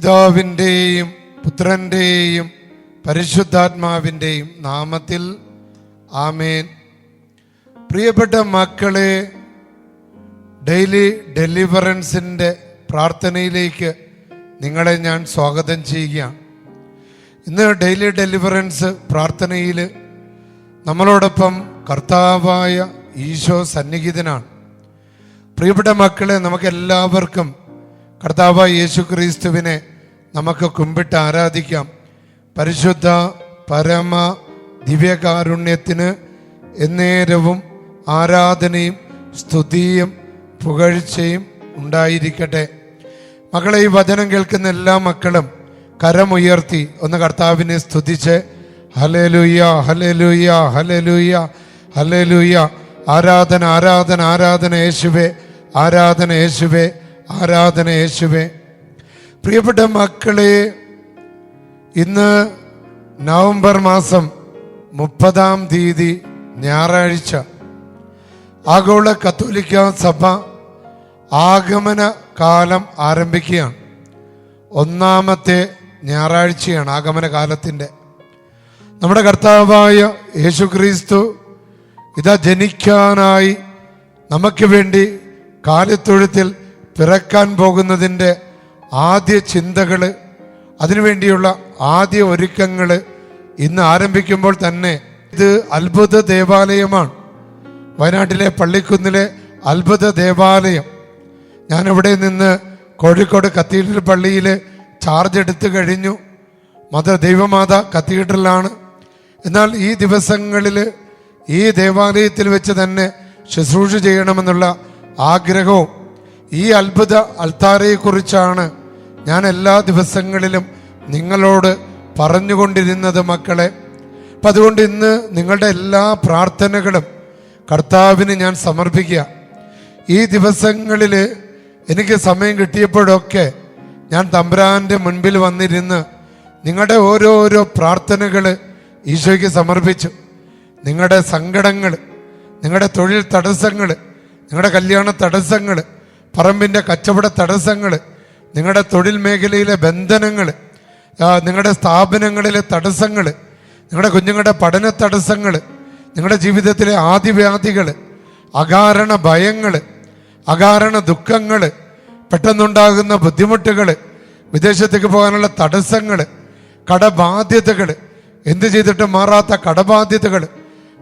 പിതാവിന്റെയും പുത്രന്റെയും പരിശുദ്ധാത്മാവിന്റെയും നാമത്തിൽ ആമേൻ. പ്രിയപ്പെട്ട മക്കളെ ഡെയിലി ഡെലിവറൻസിന്റെ പ്രാർത്ഥനയിലേക്ക് നിങ്ങളെ ഞാൻ സ്വാഗതം ചെയ്യുകയാണ്. ഇന്ന് ഡെയിലി ഡെലിവറൻസ് പ്രാർത്ഥനയിൽ നമ്മളോടൊപ്പം കർത്താവായ ഈശോ സന്നിഹിതനാണ്. പ്രിയപ്പെട്ട മക്കളെ നമുക്കെല്ലാവർക്കും കർത്താവായ യേശു ക്രിസ്തുവിനെ നമുക്ക് കുമ്പിട്ട് ആരാധിക്കാം. പരിശുദ്ധ പരമ ദിവ്യകാരുണ്യത്തിന് എന്നേരവും ആരാധനയും സ്തുതിയും പുകഴ്ചയും ഉണ്ടായിരിക്കട്ടെ. മക്കളെ ഈ വചനം കേൾക്കുന്ന എല്ലാ മക്കളും കരമുയർത്തി ഒന്ന് കർത്താവിനെ സ്തുതിച്ച് ഹലേലുയ്യ ഹലേലുയ്യ ഹലേലുയ്യ ഹലേലുയ്യ ആരാധന ആരാധന ആരാധന യേശുവേ ആരാധന യേശുവേ ആരാധന യേശുവേ. പ്രിയപ്പെട്ട മക്കളെ ഇന്ന് നവംബർ മാസം മുപ്പതാം തീയതി ഞായറാഴ്ച ആഗോള കത്തോലിക്ക സഭ ആഗമന കാലം ആരംഭിക്കുകയാണ്. ഒന്നാമത്തെ ഞായറാഴ്ചയാണ് ആഗമന കാലത്തിന്റെ. നമ്മുടെ കർത്താവായ യേശു ക്രിസ്തു ഇതാ ജനിക്കാനായി നമുക്ക് വേണ്ടി കാലിത്തൊഴുത്തിൽ പിറക്കാൻ പോകുന്നതിന്റെ ആദ്യ ചിന്തകൾ അതിനുവേണ്ടിയുള്ള ആദ്യ ഒരുക്കങ്ങൾ ഇന്ന് ആരംഭിക്കുമ്പോൾ തന്നെ ഇത് അത്ഭുത ദേവാലയമാണ്. വയനാട്ടിലെ പള്ളിക്കുന്നിലെ അത്ഭുത ദേവാലയം. ഞാനിവിടെ നിന്ന് കോഴിക്കോട് കത്തീഡ്രൽ പള്ളിയിൽ ചാർജ് എടുത്തു കഴിഞ്ഞു. മദർ ദൈവമാത കത്തീഡ്രലാണ്. എന്നാൽ ഈ ദിവസങ്ങളിൽ ഈ ദേവാലയത്തിൽ വെച്ച് തന്നെ ശുശ്രൂഷ ചെയ്യണമെന്നുള്ള ആഗ്രഹവും ഈ അത്ഭുത അൾത്താരയെക്കുറിച്ചാണ് ഞാൻ എല്ലാ ദിവസങ്ങളിലും നിങ്ങളോട് പറഞ്ഞുകൊണ്ടിരുന്നത് മക്കളെ അപ്പം അതുകൊണ്ട് ഇന്ന് നിങ്ങളുടെ എല്ലാ പ്രാർത്ഥനകളും കർത്താവിന് ഞാൻ സമർപ്പിക്കുക. ഈ ദിവസങ്ങളിൽ എനിക്ക് സമയം കിട്ടിയപ്പോഴൊക്കെ ഞാൻ തമ്പ്രാന്റെ മുൻപിൽ വന്നിരുന്ന് നിങ്ങളുടെ ഓരോരോ പ്രാർത്ഥനകൾ ഈശോയ്ക്ക് സമർപ്പിച്ചു. നിങ്ങളുടെ സങ്കടങ്ങൾ നിങ്ങളുടെ തൊഴിൽ തടസ്സങ്ങൾ നിങ്ങളുടെ കല്യാണ തടസ്സങ്ങൾ പറമ്പിന്റെ കച്ചവട തടസ്സങ്ങൾ നിങ്ങളുടെ തൊഴിൽ മേഖലയിലെ ബന്ധനങ്ങൾ നിങ്ങളുടെ സ്ഥാപനങ്ങളിലെ തടസ്സങ്ങൾ നിങ്ങളുടെ കുഞ്ഞുങ്ങളുടെ പഠന തടസ്സങ്ങൾ നിങ്ങളുടെ ജീവിതത്തിലെ ആദിവ്യാധികൾ അകാരണ ഭയങ്ങൾ അകാരണ ദുഃഖങ്ങൾ പെട്ടെന്നുണ്ടാകുന്ന ബുദ്ധിമുട്ടുകൾ വിദേശത്തേക്ക് പോകാനുള്ള തടസ്സങ്ങൾ കടബാധ്യതകൾ എന്ത് ചെയ്തിട്ടും മാറാത്ത കടബാധ്യതകൾ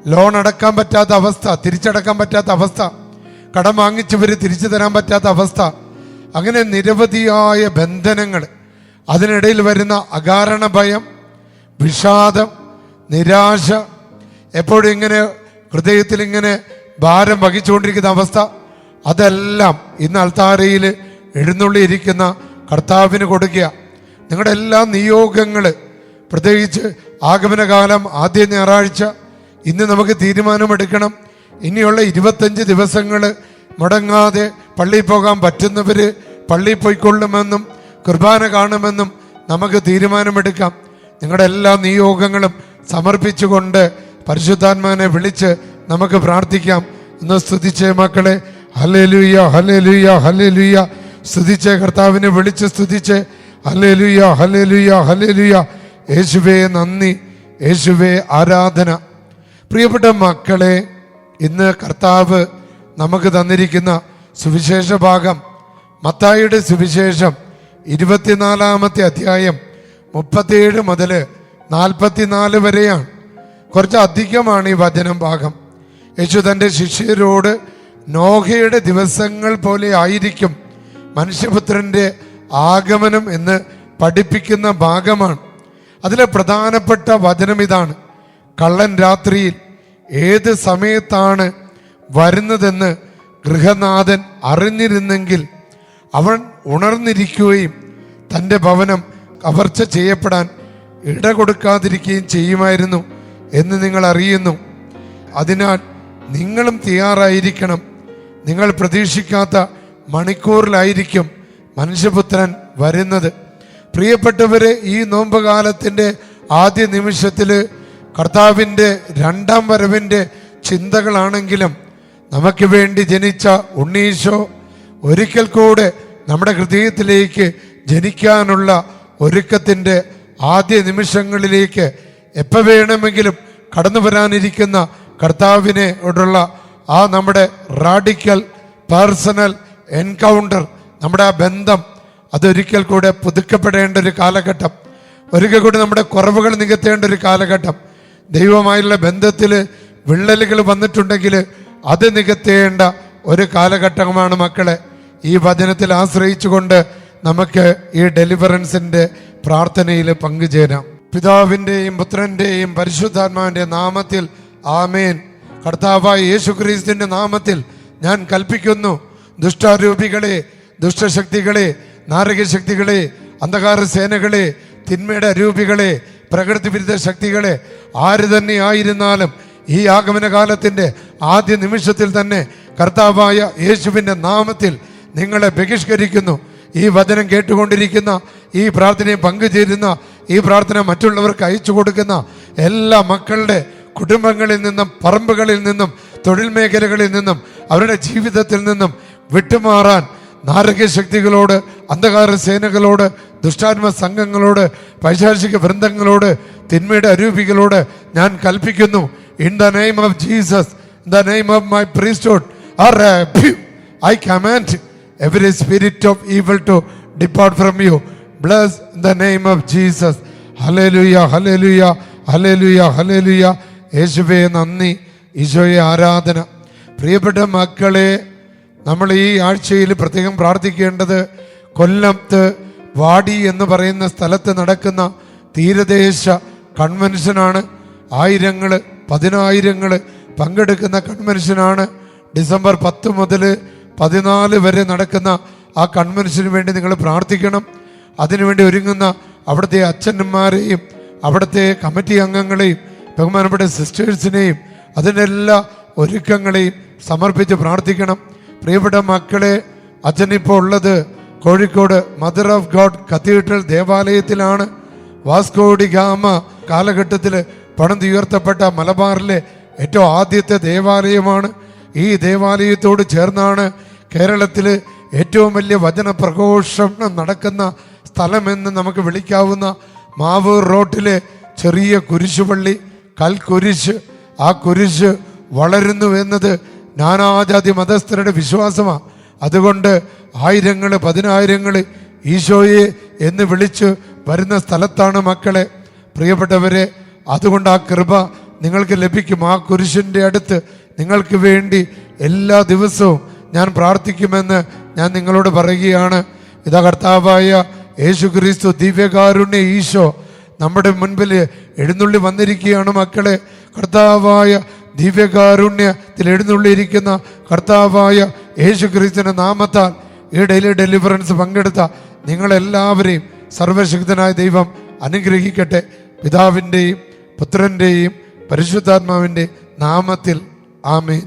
ലോൺ അടക്കാൻ പറ്റാത്ത അവസ്ഥ തിരിച്ചടക്കാൻ പറ്റാത്ത അവസ്ഥ കടം വാങ്ങിച്ചവർ തിരിച്ചു തരാൻ പറ്റാത്ത അവസ്ഥ അങ്ങനെ നിരവധിയായ ബന്ധനങ്ങൾ അതിനിടയിൽ വരുന്ന അകാരണ ഭയം വിഷാദം നിരാശ എപ്പോഴും ഇങ്ങനെ ഹൃദയത്തിൽ ഇങ്ങനെ ഭാരം വഹിച്ചുകൊണ്ടിരിക്കുന്ന അവസ്ഥ അതെല്ലാം ഇന്ന് അൾത്താരയിൽ എഴുന്നള്ളിയിരിക്കുന്ന കർത്താവിന് കൊടുക്കുക. നിങ്ങളുടെ എല്ലാ നിയോഗങ്ങൾ പ്രത്യേകിച്ച് ആഗമനകാലം ആദ്യ ഞായറാഴ്ച ഇന്ന് നമുക്ക് തീരുമാനമെടുക്കണം. ഇനിയുള്ള ഇരുപത്തഞ്ച് ദിവസങ്ങൾ മുടങ്ങാതെ പള്ളിയിൽ പോകാൻ പറ്റുന്നവർ പള്ളിയിൽ പോയിക്കൊള്ളുമെന്നും കുർബാന കാണുമെന്നും നമുക്ക് തീരുമാനമെടുക്കാം. നിങ്ങളുടെ എല്ലാ നിയോഗങ്ങളും സമർപ്പിച്ചുകൊണ്ട് പരിശുദ്ധാത്മാനെ വിളിച്ച് നമുക്ക് പ്രാർത്ഥിക്കാം. ഇന്ന് സ്തുതിച്ചേ മക്കളെ. ഹലേലുയ്യ ഹലേ ലുയ്യ സ്തുതിച്ചേ കർത്താവിനെ വിളിച്ച് സ്തുതിച്ചേ. ഹലേലുയ്യ ഹലേ ലുയ്യ യേശുവേ നന്ദി യേശുവേ ആരാധന. പ്രിയപ്പെട്ട മക്കളെ ഇന്ന് കർത്താവ് നമുക്ക് തന്നിരിക്കുന്ന സുവിശേഷ ഭാഗം. മത്തായിയുടെ സുവിശേഷം ഇരുപത്തിനാലാമത്തെ അധ്യായം മുപ്പത്തിയേഴ് മുതൽ നാൽപ്പത്തിനാല് വരെയാണ്. കുറച്ച് അധികമാണ് ഈ വചനം ഭാഗം. യേശു തന്റെ ശിഷ്യരോട് നോഹയുടെ ദിവസങ്ങൾ പോലെ ആയിരിക്കും മനുഷ്യപുത്രന്റെ ആഗമനം എന്ന് പഠിപ്പിക്കുന്ന ഭാഗമാണ്. അതിലെ പ്രധാനപ്പെട്ട വചനം ഇതാണ്. കള്ളൻ രാത്രിയിൽ ഏത് സമയത്താണ് വരുന്നതെന്ന് ഗൃഹനാഥൻ അറിഞ്ഞിരുന്നെങ്കിൽ അവൻ ഉണർന്നിരിക്കുകയും തന്റെ ഭവനം കവർച്ച ചെയ്യപ്പെടാൻ ഇട കൊടുക്കാതിരിക്കുകയും ചെയ്യുമായിരുന്നു എന്ന് നിങ്ങൾ അറിയുന്നു. അതിനാൽ നിങ്ങളും തയ്യാറായിരിക്കണം. നിങ്ങൾ പ്രതീക്ഷിക്കാത്ത മണിക്കൂറിലായിരിക്കും മനുഷ്യപുത്രൻ വരുന്നത്. പ്രിയപ്പെട്ടവരെ ഈ നോമ്പ് കാലത്തിന്റെ ആദ്യ നിമിഷത്തിൽ കർത്താവിന്റെ രണ്ടാം വരവിന്റെ ചിന്തകളാണെങ്കിലും നമുക്ക് വേണ്ടി ജനിച്ച ഉണ്ണീശോ ഒരിക്കൽ കൂടെ നമ്മുടെ ഹൃദയത്തിലേക്ക് ജനിക്കാനുള്ള ഒരുക്കത്തിന്റെ ആദ്യ നിമിഷങ്ങളിലേക്ക് എപ്പോൾ വേണമെങ്കിലും കടന്നു വരാനിരിക്കുന്ന കർത്താവിനെ ഉള്ള ആ നമ്മുടെ റാഡിക്കൽ പേഴ്സണൽ എൻകൗണ്ടർ നമ്മുടെ ആ ബന്ധം അതൊരിക്കൽ കൂടെ പുതുക്കപ്പെടേണ്ട ഒരു കാലഘട്ടം ഒരിക്കൽ കൂടി നമ്മുടെ കുറവുകൾ നികത്തേണ്ട ഒരു കാലഘട്ടം. ദൈവമായുള്ള ബന്ധത്തിൽ വിള്ളലുകൾ വന്നിട്ടുണ്ടെങ്കിൽ അത് നികത്തേണ്ട ഒരു കാലഘട്ടമാണ് മക്കളെ. ഈ വചനത്തിൽ ആശ്രയിച്ചുകൊണ്ട് നമുക്ക് ഈ ഡെലിവറൻസിന്റെ പ്രാർത്ഥനയിൽ പങ്കുചേരാം. പിതാവിന്റെയും പുത്രന്റെയും പരിശുദ്ധാത്മാവിന്റെ നാമത്തിൽ ആമേൻ. കർത്താവായ യേശുക്രിസ്തുവിന്റെ നാമത്തിൽ ഞാൻ കൽപ്പിക്കുന്നു. ദുഷ്ടാരൂപികളെ ദുഷ്ടശക്തികളെ നാരകശക്തികളെ അന്ധകാര സേനകളെ തിന്മയുടെ രൂപികളെ പ്രകൃതി വിരുദ്ധ ശക്തികളെ ആര് തന്നെ ആയിരുന്നാലും ഈ ആഗമന കാലത്തിന്റെ ആദ്യ നിമിഷത്തിൽ തന്നെ കർത്താവായ യേശുവിന്റെ നാമത്തിൽ നിങ്ങളെ ബഹിഷ്കരിക്കുന്നു. ഈ വചനം കേട്ടുകൊണ്ടിരിക്കുന്ന ഈ പ്രാർത്ഥനയെ പങ്കുചേരുന്ന ഈ പ്രാർത്ഥന മറ്റുള്ളവർക്ക് അയച്ചു കൊടുക്കുന്ന എല്ലാ മക്കളുടെ കുടുംബങ്ങളിൽ നിന്നും പറമ്പുകളിൽ നിന്നും തൊഴിൽ മേഖലകളിൽ നിന്നും അവരുടെ ജീവിതത്തിൽ നിന്നും വിട്ടുമാറാൻ നാരകശക്തികളോട് അന്ധകാര സേനകളോട് ദുഷ്ടാത്മ സംഘങ്ങളോട് പൈശാചിക വൃന്ദങ്ങളോട് തിന്മയുടെ അരൂപികളോട് ഞാൻ കൽപ്പിക്കുന്നു. In the name of Jesus in the name of my priest I command every spirit of evil to depart from you bless in the name of Jesus hallelujah hallelujah hallelujah hallelujah യേശുവേ നന്ദി. ഈശോയെ ആരാധന. പ്രിയപ്പെട്ട മക്കളെ നമ്മൾ ഈ ആഴ്ചയിൽ പ്രത്യേകം പ്രാർത്ഥിക്കേണ്ടത് കൊല്ലത്ത് വാടി എന്ന് പറയുന്ന സ്ഥലത്ത് നടക്കുന്ന തീരദേശ കൺവെൻഷനാണ് ആയിരങ്ങൾ പതിനായിരങ്ങൾ പങ്കെടുക്കുന്ന കൺവെൻഷനാണ് ഡിസംബർ പത്ത് മുതൽ പതിനാല് വരെ നടക്കുന്ന ആ കൺവെൻഷന് വേണ്ടി നിങ്ങൾ പ്രാർത്ഥിക്കണം. അതിനുവേണ്ടി ഒരുങ്ങുന്ന അവിടുത്തെ അച്ഛന്മാരെയും അവിടുത്തെ കമ്മിറ്റി അംഗങ്ങളെയും ബഹുമാനപ്പെട്ട സിസ്റ്റേഴ്സിനെയും അതിന്റെ എല്ലാ ഒരുക്കങ്ങളെയും സമർപ്പിച്ച് പ്രാർത്ഥിക്കണം. പ്രിയപ്പെട്ട മക്കളെ അച്ഛനിപ്പോൾ ഉള്ളത് Kozhikode Mother of God cathedral ദേവാലയത്തിലാണ്. Vasco da Gama കാലഘട്ടത്തിൽ പണിതുയർത്തപ്പെട്ട മലബാറിലെ ഏറ്റവും ആദ്യത്തെ ദേവാലയമാണ്. ഈ ദേവാലയത്തോട് ചേർന്നാണ് കേരളത്തിൽ ഏറ്റവും വലിയ വചന പ്രഘോഷണം നടക്കുന്ന സ്ഥലമെന്ന് നമുക്ക് വിളിക്കാവുന്ന മാവൂർ റോട്ടിലെ ചെറിയ കുരിശുപള്ളി കൽക്കുരിശ്. ആ കുരിശ് വളരുന്നു എന്നത് നാനാജാതി മതസ്ഥരുടെ വിശ്വാസമാണ് അതുകൊണ്ട് ആയിരങ്ങൾ പതിനായിരങ്ങൾ ഈശോയെ എന്ന് വിളിച്ച് വരുന്ന സ്ഥലത്താണ് മക്കളെ. പ്രിയപ്പെട്ടവരെ അതുകൊണ്ട് ആ കൃപ നിങ്ങൾക്ക് ലഭിക്കും. ആ കുരിശിന്റെ അടുത്ത് നിങ്ങൾക്ക് വേണ്ടി എല്ലാ ദിവസവും ഞാൻ പ്രാർത്ഥിക്കുമെന്ന് ഞാൻ നിങ്ങളോട് പറയുകയാണ്. ഇതാ കർത്താവായ യേശു ക്രിസ്തു ദിവ്യകാരുണ്യ ഈശോ നമ്മുടെ മുൻപിൽ എഴുന്നള്ളി വന്നിരിക്കുകയാണ് മക്കളെ. കർത്താവായ ദിവ്യകാരുണ്യത്തിൽ എഴുന്നള്ളിയിരിക്കുന്ന കർത്താവായ യേശു ക്രിസ്തുവിന്റെ നാമത്താൽ ഈ ഡെയിലി ഡെലിവറൻസ് പങ്കെടുത്ത നിങ്ങളെല്ലാവരെയും സർവശക്തനായ ദൈവം അനുഗ്രഹിക്കട്ടെ. പിതാവിന്റെയും പുത്രന്റെയും പരിശുദ്ധാത്മാവിന്റെ നാമത്തിൽ ആമേൻ.